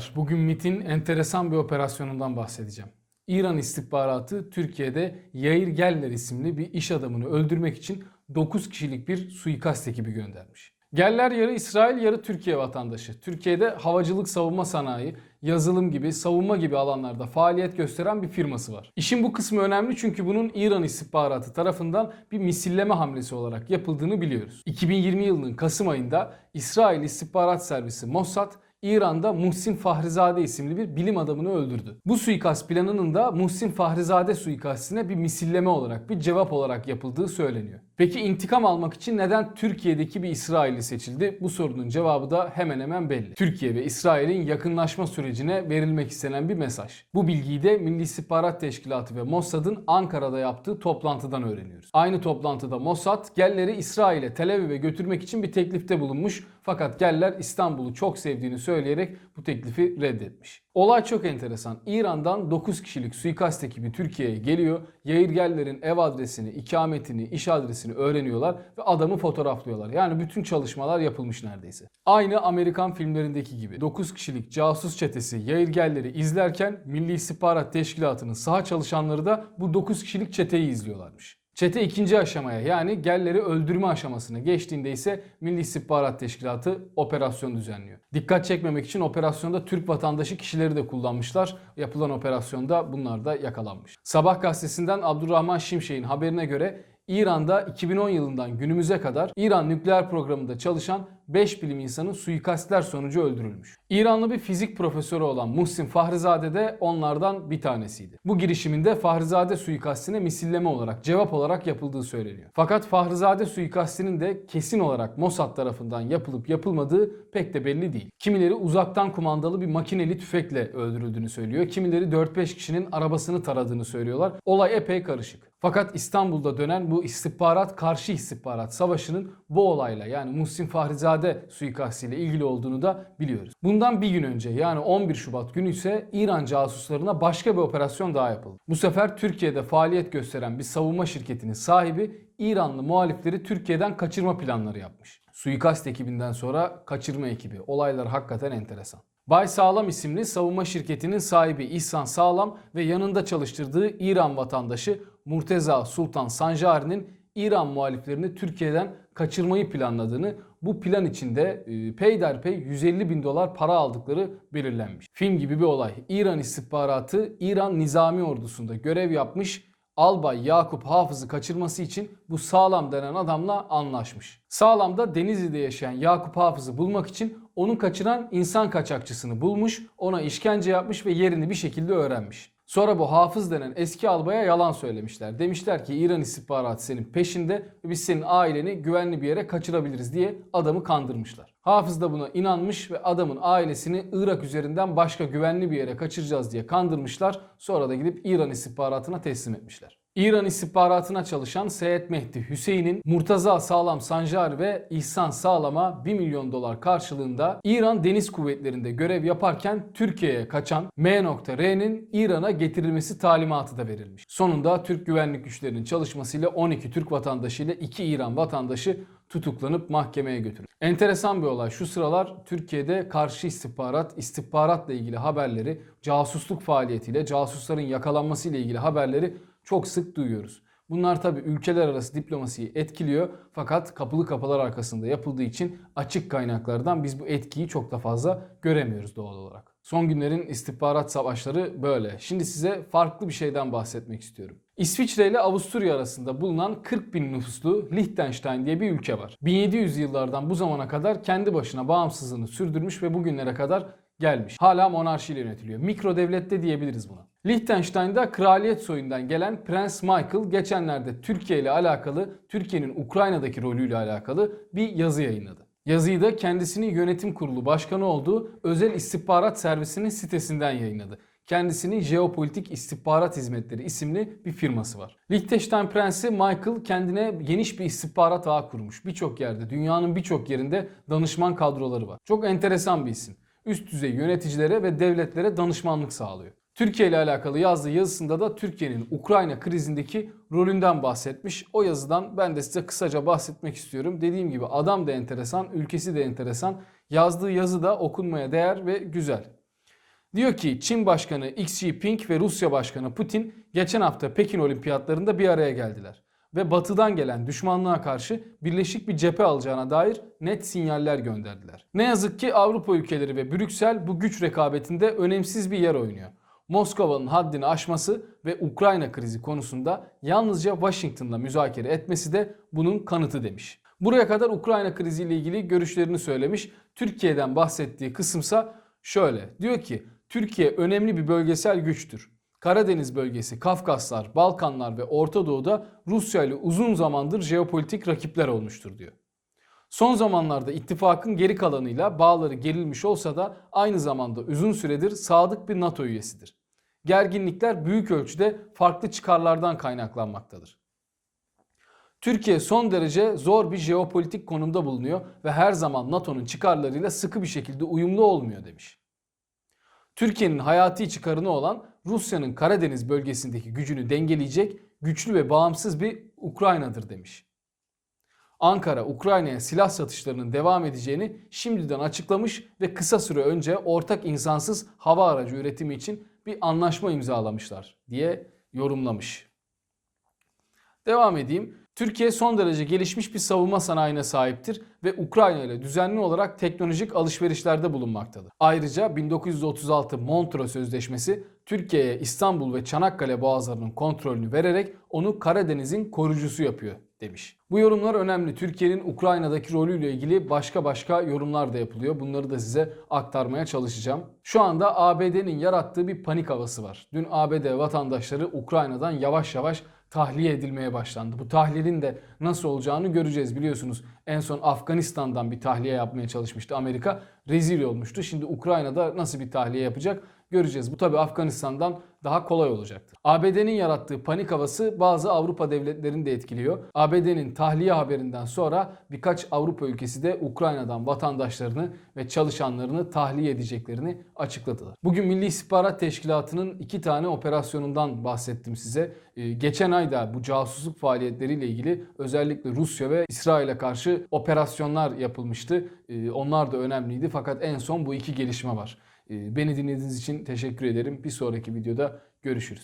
Merhabalar. Bugün MIT'in enteresan bir operasyonundan bahsedeceğim. İran istihbaratı Türkiye'de Yair Geller isimli bir iş adamını öldürmek için 9 kişilik bir suikast ekibi göndermiş. Geller yarı İsrail yarı Türkiye vatandaşı. Türkiye'de havacılık savunma sanayi, yazılım gibi, savunma gibi alanlarda faaliyet gösteren bir firması var. İşin bu kısmı önemli çünkü bunun İran istihbaratı tarafından bir misilleme hamlesi olarak yapıldığını biliyoruz. 2020 yılının Kasım ayında İsrail İstihbarat Servisi Mossad İran'da Muhsin Fahrizade isimli bir bilim adamını öldürdü. Bu suikast planının da Muhsin Fahrizade suikastine bir misilleme olarak, bir cevap olarak yapıldığı söyleniyor. Peki intikam almak için neden Türkiye'deki bir İsrailli seçildi? Bu sorunun cevabı da hemen hemen belli. Türkiye ve İsrail'in yakınlaşma sürecine verilmek istenen bir mesaj. Bu bilgiyi de Milli İstihbarat Teşkilatı ve Mossad'ın Ankara'da yaptığı toplantıdan öğreniyoruz. Aynı toplantıda Mossad, Geller'i İsrail'e Tel Aviv'e götürmek için bir teklifte bulunmuş fakat Geller İstanbul'u çok sevdiğini söyleyerek bu teklifi reddetmiş. Olay çok enteresan. İran'dan 9 kişilik suikast ekibi Türkiye'ye geliyor. Yair Geller'in ev adresini, ikametini, iş adresini öğreniyorlar ve adamı fotoğraflıyorlar. Yani bütün çalışmalar yapılmış neredeyse. Aynı Amerikan filmlerindeki gibi 9 kişilik casus çetesi Yair Geller'i izlerken Milli İstihbarat Teşkilatı'nın saha çalışanları da bu 9 kişilik çeteyi izliyorlarmış. Çete ikinci aşamaya yani Geller'i öldürme aşamasına geçtiğinde ise Milli İstihbarat Teşkilatı operasyon düzenliyor. Dikkat çekmemek için operasyonda Türk vatandaşı kişileri de kullanmışlar. Yapılan operasyonda bunlar da yakalanmış. Sabah gazetesinden Abdurrahman Şimşek'in haberine göre İran'da 2010 yılından günümüze kadar İran nükleer programında çalışan 5 bilim insanı suikastler sonucu öldürülmüş. İranlı bir fizik profesörü olan Muhsin Fahrizade de onlardan bir tanesiydi. Bu girişiminde Fahrizade suikastine misilleme olarak, cevap olarak yapıldığı söyleniyor. Fakat Fahrizade suikastinin de kesin olarak Mossad tarafından yapılıp yapılmadığı pek de belli değil. Kimileri uzaktan kumandalı bir makineli tüfekle öldürüldüğünü söylüyor. Kimileri 4-5 kişinin arabasını taradığını söylüyorlar. Olay epey karışık. Fakat İstanbul'da dönen bu istihbarat karşı istihbarat savaşının bu olayla yani Muhsin Fahrizade suikastiyle ilgili olduğunu da biliyoruz. Bundan bir gün önce yani 11 Şubat günü ise İran casuslarına başka bir operasyon daha yapıldı. Bu sefer Türkiye'de faaliyet gösteren bir savunma şirketinin sahibi İranlı muhalifleri Türkiye'den kaçırma planları yapmış. Suikast ekibinden sonra kaçırma ekibi. Olaylar hakikaten enteresan. Bay Sağlam isimli savunma şirketinin sahibi İhsan Sağlam ve yanında çalıştırdığı İran vatandaşı Murteza Sultan Sanjari'nin İran muhaliflerini Türkiye'den kaçırmayı planladığını, bu plan içinde e, peyderpey 150 bin dolar para aldıkları belirlenmiş. Film gibi bir olay. İran istihbaratı İran Nizami Ordusu'nda görev yapmış Albay Yakup Hafız'ı kaçırması için bu Sağlam denen adamla anlaşmış. Sağlam da Denizli'de yaşayan Yakup Hafız'ı bulmak için onu kaçıran insan kaçakçısını bulmuş, ona işkence yapmış ve yerini bir şekilde öğrenmiş. Sonra bu Hafız denen eski albaya yalan söylemişler. Demişler ki İran istihbaratı senin peşinde ve biz senin aileni güvenli bir yere kaçırabiliriz diye adamı kandırmışlar. Hafız da buna inanmış ve adamın ailesini Irak üzerinden başka güvenli bir yere kaçıracağız diye kandırmışlar. Sonra da gidip İran istihbaratına teslim etmişler. İran istihbaratına çalışan Seyit Mehdi Hüseyin'in Murtaza Sağlam Sancar ve İhsan Sağlam'a 1 milyon dolar karşılığında İran Deniz Kuvvetleri'nde görev yaparken Türkiye'ye kaçan M.R'nin İran'a getirilmesi talimatı da verilmiş. Sonunda Türk güvenlik güçlerinin çalışmasıyla 12 Türk vatandaşı ile 2 İran vatandaşı tutuklanıp mahkemeye götürüldü. Enteresan bir olay. Şu sıralar Türkiye'de karşı istihbarat, istihbaratla ilgili haberleri, casusluk faaliyetiyle, casusların yakalanması ile ilgili haberleri çok sık duyuyoruz. Bunlar tabi ülkeler arası diplomasiyi etkiliyor fakat kapılı kapılar arkasında yapıldığı için açık kaynaklardan biz bu etkiyi çok da fazla göremiyoruz doğal olarak. Son günlerin istihbarat savaşları böyle. Şimdi size farklı bir şeyden bahsetmek istiyorum. İsviçre ile Avusturya arasında bulunan 40 bin nüfuslu Liechtenstein diye bir ülke var. 1700 yıllardan bu zamana kadar kendi başına bağımsızlığını sürdürmüş ve bugünlere kadar gelmiş. Hala monarşiyle yönetiliyor. Mikro devlet de diyebiliriz buna. Liechtenstein'da kraliyet soyundan gelen Prens Michael geçenlerde Türkiye ile alakalı, Türkiye'nin Ukrayna'daki rolüyle alakalı bir yazı yayınladı. Yazıyı da kendisinin yönetim kurulu başkanı olduğu Özel İstihbarat Servisi'nin sitesinden yayınladı. Kendisinin Jeopolitik İstihbarat Hizmetleri isimli bir firması var. Liechtenstein Prensi Michael kendine geniş bir istihbarat ağı kurmuş. Birçok yerde, dünyanın birçok yerinde danışman kadroları var. Çok enteresan bir isim. Üst düzey yöneticilere ve devletlere danışmanlık sağlıyor. Türkiye ile alakalı yazdığı yazısında da Türkiye'nin Ukrayna krizindeki rolünden bahsetmiş. O yazıdan ben de size kısaca bahsetmek istiyorum. Dediğim gibi adam da enteresan, ülkesi de enteresan. Yazdığı yazı da okunmaya değer ve güzel. Diyor ki Çin Başkanı Xi Jinping ve Rusya Başkanı Putin geçen hafta Pekin Olimpiyatlarında bir araya geldiler. Ve batıdan gelen düşmanlığa karşı birleşik bir cephe alacağına dair net sinyaller gönderdiler. Ne yazık ki Avrupa ülkeleri ve Brüksel bu güç rekabetinde önemsiz bir yer oynuyor. Moskova'nın haddini aşması ve Ukrayna krizi konusunda yalnızca Washington'la müzakere etmesi de bunun kanıtı demiş. Buraya kadar Ukrayna kriziyle ilgili görüşlerini söylemiş. Türkiye'den bahsettiği kısımsa şöyle. Diyor ki Türkiye önemli bir bölgesel güçtür. Karadeniz bölgesi, Kafkaslar, Balkanlar ve Orta Doğu'da Rusya ile uzun zamandır jeopolitik rakipler olmuştur diyor. Son zamanlarda ittifakın geri kalanıyla bağları gerilmiş olsa da aynı zamanda uzun süredir sadık bir NATO üyesidir. Gerginlikler büyük ölçüde farklı çıkarlardan kaynaklanmaktadır. Türkiye son derece zor bir jeopolitik konumda bulunuyor ve her zaman NATO'nun çıkarlarıyla sıkı bir şekilde uyumlu olmuyor demiş. Türkiye'nin hayati çıkarını olan Rusya'nın Karadeniz bölgesindeki gücünü dengeleyecek güçlü ve bağımsız bir Ukrayna'dır demiş. Ankara Ukrayna'ya silah satışlarının devam edeceğini şimdiden açıklamış ve kısa süre önce ortak insansız hava aracı üretimi için bir anlaşma imzalamışlar diye yorumlamış. Devam edeyim. Türkiye son derece gelişmiş bir savunma sanayine sahiptir ve Ukrayna ile düzenli olarak teknolojik alışverişlerde bulunmaktadır. Ayrıca 1936 Montreux Sözleşmesi Türkiye'ye İstanbul ve Çanakkale boğazlarının kontrolünü vererek onu Karadeniz'in koruyucusu yapıyor demiş. Bu yorumlar önemli. Türkiye'nin Ukrayna'daki rolüyle ilgili başka başka yorumlar da yapılıyor. Bunları da size aktarmaya çalışacağım. Şu anda ABD'nin yarattığı bir panik havası var. Dün ABD vatandaşları Ukrayna'dan yavaş yavaş tahliye edilmeye başlandı. Bu tahliyenin de nasıl olacağını göreceğiz biliyorsunuz. En son Afganistan'dan bir tahliye yapmaya çalışmıştı Amerika. Rezil olmuştu. Şimdi Ukrayna'da nasıl bir tahliye yapacak göreceğiz. Bu tabi Afganistan'dan daha kolay olacaktır. ABD'nin yarattığı panik havası bazı Avrupa devletlerini de etkiliyor. ABD'nin tahliye haberinden sonra birkaç Avrupa ülkesi de Ukrayna'dan vatandaşlarını ve çalışanlarını tahliye edeceklerini açıkladılar. Bugün Milli İstihbarat Teşkilatı'nın iki tane operasyonundan bahsettim size. Ee, geçen ayda bu casusluk faaliyetleriyle ilgili özellikle Rusya ve İsrail'e karşı operasyonlar yapılmıştı. Ee, onlar da önemliydi fakat en son bu iki gelişme var. Ee, Beni dinlediğiniz için teşekkür ederim. Bir sonraki videoda görüşürüz.